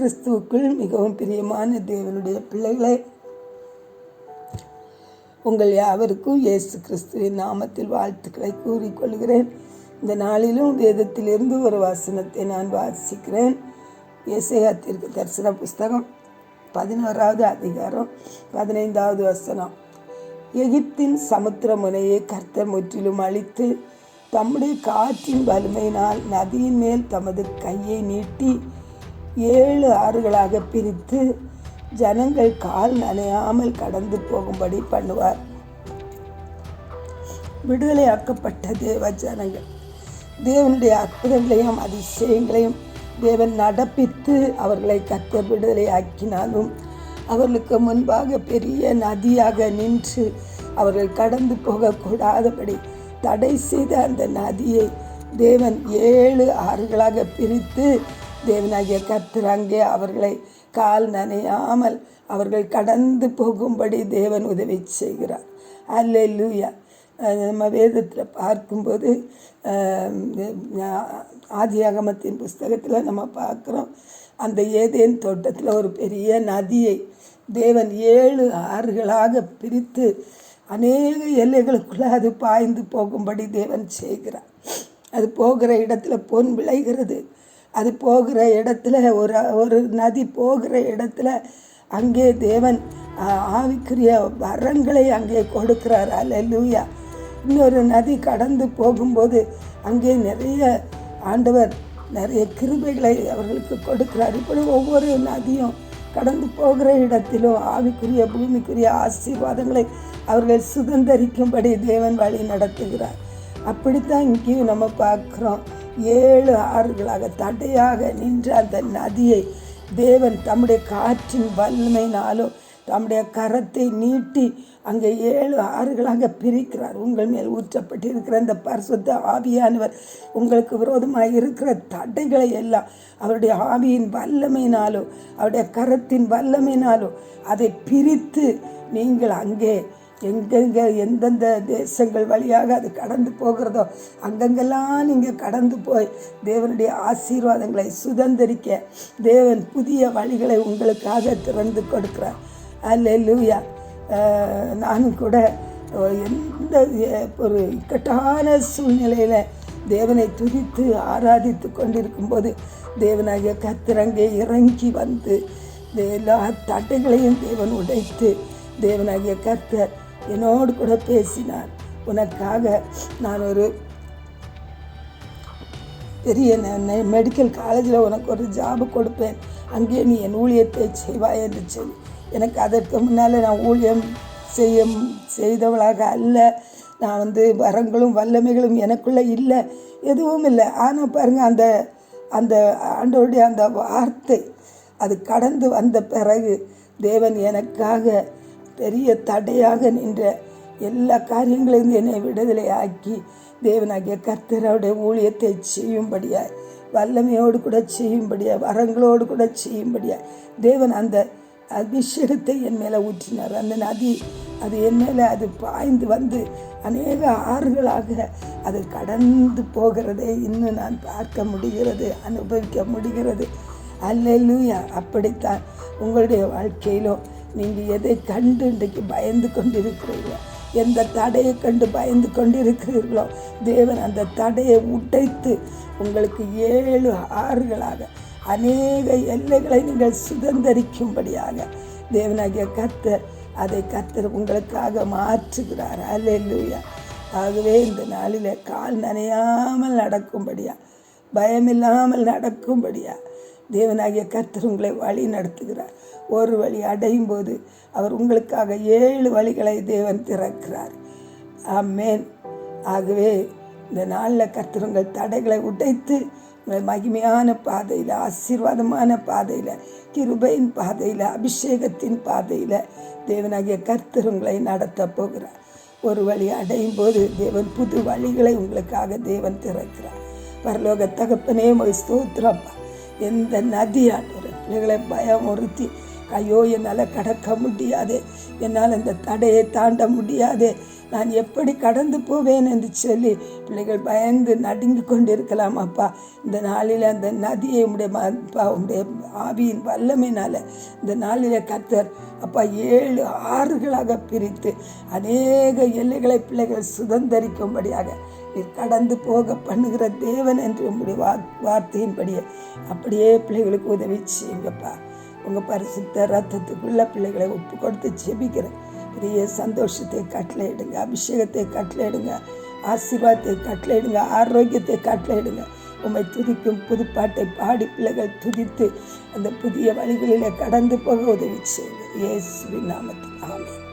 கிறிஸ்துவுக்குள் மிகவும் பிரியமான தேவனுடைய பிள்ளைகளே உங்கள் யாவருக்கும் இயேசு கிறிஸ்துவின் நாமத்தில் வாழ்த்துக்களை கூறிக்கொள்கிறேன். இந்த நாளிலும் வேதத்திலிருந்து ஒரு வசனத்தை நான் வாசிக்கிறேன். இசையாத்திற்கு தரிசன புஸ்தகம் பதினோராவது அதிகாரம் பதினைந்தாவது வசனம். எகிப்தின் சமுத்திர முனையை கர்த்தர் முற்றிலும் அழித்து தம்முடைய காற்றின் வலிமையினால் நதியின் மேல் தமது கையை நீட்டி ஏழு ஆறுகளாக பிரித்து ஜனங்கள் கால் நனையாமல் கடந்து போகும்படி பண்ணுவார். விடுதலையாக்கப்பட்ட தேவ ஜனங்கள். தேவனுடைய அற்புதங்களையும் அதிசயங்களையும் தேவன் நடப்பித்து அவர்களை கத்த விடுதலையாக்கினாலும் அவர்களுக்கு முன்பாக பெரிய நதியாக நின்று அவர்கள் கடந்து போகக்கூடாதபடி தடை செய்த அந்த நதியை தேவன் ஏழு ஆறுகளாக பிரித்து தேவனாகிய கர்த்தர் அங்கே அவர்களை கால் நனையாமல் அவர்கள் கடந்து போகும்படி தேவன் உதவி செய்கிறார். அல்ல லூயா நம்ம வேதத்தில் பார்க்கும்போது ஆதியாகமத்தின் புஸ்தகத்தில் நம்ம பார்க்குறோம். அந்த ஏதேன் தோட்டத்தில் ஒரு பெரிய நதியை தேவன் ஏழு ஆறுகளாக பிரித்து அநேக எல்லைகளுக்குள்ளே அது பாய்ந்து போகும்படி தேவன் செய்கிறார். அது போகிற இடத்துல பொன் விளைகிறது. அது போகிற இடத்துல ஒரு ஒரு நதி போகிற இடத்துல அங்கே தேவன் ஆவிக்குரிய வரங்களை அங்கே கொடுக்கிறார். அல்லூயா இன்னொரு நதி கடந்து போகும்போது அங்கே நிறைய ஆண்டவர் நிறைய கிருபைகளை அவர்களுக்கு கொடுக்கிறார். இப்படி ஒவ்வொரு நதியும் கடந்து போகிற இடத்திலும் ஆவிக்குரிய பூமிக்குரிய ஆசீர்வாதங்களை அவர்கள் சுதந்திரிக்கும்படி தேவன் வழி நடத்துகிறார். அப்படித்தான் இங்கேயும் நம்ம பார்க்குறோம். ஏழு ஆறுகளாக தடையாக நின்ற அந்த நதியை தேவன் தம்முடைய காற்றின் வல்லமையினாலும் தம்முடைய கரத்தை நீட்டி அங்கே ஏழு ஆறுகளாக பிரிக்கிறார். உங்கள் மேல் ஊற்றப்பட்டிருக்கிற அந்த பரிசுத்த ஆவியானவர் உங்களுக்கு விரோதமாக இருக்கிற தடைகளை எல்லாம் அவருடைய ஆவியின் வல்லமையினாலோ அவருடைய கரத்தின் வல்லமையினாலோ அதை பிரித்து நீங்கள் அங்கே எங்கெங்கே எந்தெந்த தேசங்கள் வழியாக அது கடந்து போகிறதோ அங்கங்கெல்லாம் நீங்கள் கடந்து போய் தேவனுடைய ஆசீர்வாதங்களை சுதந்திரிக்க தேவன் புதிய வழிகளை உங்களுக்காக திறந்து கொடுக்குறார். அல்ல லூயா நானும் கூட எந்த ஒரு இக்கட்டான சூழ்நிலையில் தேவனை துதித்து ஆராதித்து கொண்டிருக்கும்போது தேவனாகிய கத்திரங்கே இறங்கி வந்து எல்லா தட்டைகளையும் தேவன் உடைத்து தேவனாகிய கர்த்தர் என்னோடு கூட பேசினார். உனக்காக நான் ஒரு பெரிய மெடிக்கல் காலேஜில் உனக்கு ஒரு ஜாபு கொடுப்பேன். அங்கே நீ என் ஊழியத்தை செய்வாய் என்று சொல்லி. எனக்கு அதற்கு முன்னால் நான் ஊழியம் செய்ய செய்தவளாக அல்ல. நான் வந்து வரங்களும் வல்லமைகளும் எனக்குள்ளே இல்லை. எதுவும் இல்லை. ஆனால் பாருங்கள் அந்த அந்த ஆண்டோடைய அந்த வார்த்தை அது கடந்து வந்த பிறகு தேவன் எனக்காக பெரிய தடையாக நின்ற எல்லா காரியங்களையும் என்னை விடுதலை ஆக்கி தேவனாகிய கர்த்தரோடைய ஊழியத்தை செய்யும்படியாய் வல்லமையோடு கூட செய்யும்படியா வரங்களோடு கூட செய்யும்படியா தேவன் அந்த அபிஷேகத்தை என் மேலே ஊற்றினார். அந்த நதி அது என் மேலே அது பாய்ந்து வந்து அநேக ஆறுகளாக அது கடந்து போகிறதை இன்னும் நான் பார்க்க முடிகிறது அனுபவிக்க முடிகிறது. அல்லூயா அப்படித்தான் உங்களுடைய வாழ்க்கையிலும் நீங்கள் எதை கண்டு இன்றைக்கு பயந்து கொண்டிருக்கிறீர்களோ எந்த தடையை கண்டு பயந்து கொண்டிருக்கிறீர்களோ தேவன் அந்த தடையை உடைத்து உங்களுக்கு ஏழு ஆறுகளாக அநேக எல்லைகளை நீங்கள் சுதந்திரிக்கும்படியாக தேவனாகிய கத்தர் அதை கத்தர் உங்களுக்காக மாற்றுகிறார். அல்லூயா ஆகவே இந்த நாளில் கால் நனையாமல் நடக்கும்படியா பயமில்லாமல் நடக்கும்படியா தேவனாகிய கர்த்தர் உங்களை வழி நடத்துகிறார். ஒரு வழி அடையும் போது அவர் உங்களுக்காக ஏழு வழிகளை தேவன் திறக்கிறார். ஆமேன். ஆகவே இந்த நாளில் கர்த்தர் உங்கள் தடைகளை உடைத்து மகிமையான பாதையில் ஆசீர்வாதமான பாதையில் கிருபையின் பாதையில் அபிஷேகத்தின் பாதையில் தேவனாகிய கர்த்தர் உங்களை நடத்த போகிறார். ஒரு வழி அடையும் போது தேவன் புது வழிகளை உங்களுக்காக தேவன் திறக்கிறார். பரலோக தகப்பனே மொழி ஸ்தோத்திரப்பா எந்த நதி ஆண்டவர் பிள்ளைகளை பயம் உறுத்தி ஐயோ என்னால் கடக்க முடியாது. என்னால் இந்த தடையை தாண்ட முடியாது. நான் எப்படி கடந்து போவேன் என்று சொல்லி பிள்ளைகள் பயந்து நடுங்கி கொண்டு இருக்கலாம் அப்பா. இந்த நாளில் அந்த நதியை உடைய அப்பா உடைய ஆவியின் வல்லமையினால் இந்த நாளில் கத்தர் அப்பா ஏழு ஆறுகளாக பிரித்து அநேக எல்லைகளை பிள்ளைகள் சுதந்திரிக்கும்படியாக நீர் கடந்து போக பண்ணுகிற தேவன் என்று உங்களுடைய வா வார்த்தையின்படியே அப்படியே பிள்ளைகளுக்கு உதவி செய்யுங்கப்பா. உங்கள் பரிசுத்த ரத்தத்துக்குள்ள பிள்ளைகளை ஒப்பு கொடுத்து செபிக்கிறேன் பெரிய சந்தோஷத்தை கட்டளையிடுங்க அபிஷேகத்தை கட்டளையிடுங்க ஆசீர்வாதத்தை கட்டளையிடுங்க ஆரோக்கியத்தை கட்டளையிடுங்க உண்மை துதிக்கும் புதுப்பாட்டை பாடி பிள்ளைகள் துதித்து அந்த புதிய வழிகளில் கடந்து போக உதவி செய்யுங்க. இயேசுவின் நாமத்தில் ஆமேன்.